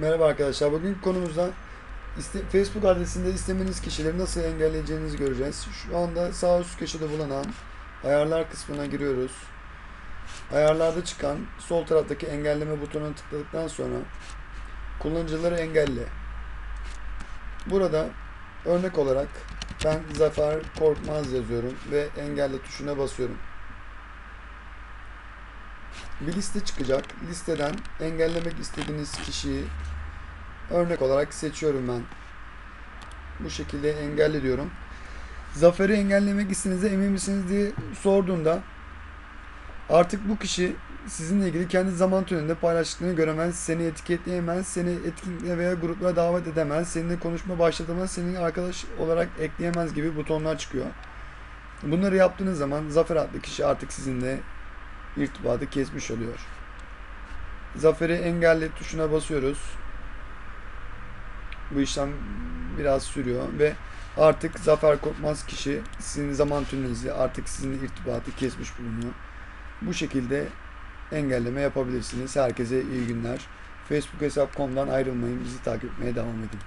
Merhaba arkadaşlar. Bugün konumuzda Facebook adresinde istemediğiniz kişileri nasıl engelleyeceğinizi göreceğiz. Şu anda sağ üst köşede bulunan ayarlar kısmına giriyoruz. Ayarlarda çıkan sol taraftaki engelleme butonuna tıkladıktan sonra kullanıcıları engelle. Burada örnek olarak ben Zafer Korkmaz yazıyorum ve engelle tuşuna basıyorum. Bir liste çıkacak. Listeden engellemek istediğiniz kişiyi örnek olarak seçiyorum ben. Bu şekilde engelle diyorum. Zafer'i engellemek istediğinizde emin misiniz diye sorduğunda artık bu kişi sizinle ilgili kendi zaman tünelinde paylaştıklarını göremez, seni etiketleyemez, seni etkinliğe veya gruplara davet edemez, seninle konuşma başlatamaz, seni arkadaş olarak ekleyemez gibi butonlar çıkıyor. Bunları yaptığınız zaman Zafer adlı kişi artık sizinle irtibatı kesmiş oluyor. Zafer'i engelle tuşuna basıyoruz. Bu işlem biraz sürüyor ve artık Zafer Korkmaz kişi sizin zaman tünelinizi artık sizinle irtibatı kesmiş bulunuyor. Bu şekilde engelleme yapabilirsiniz. Herkese iyi günler. Facebook hesap.com'dan ayrılmayın. Bizi takip etmeye devam edin.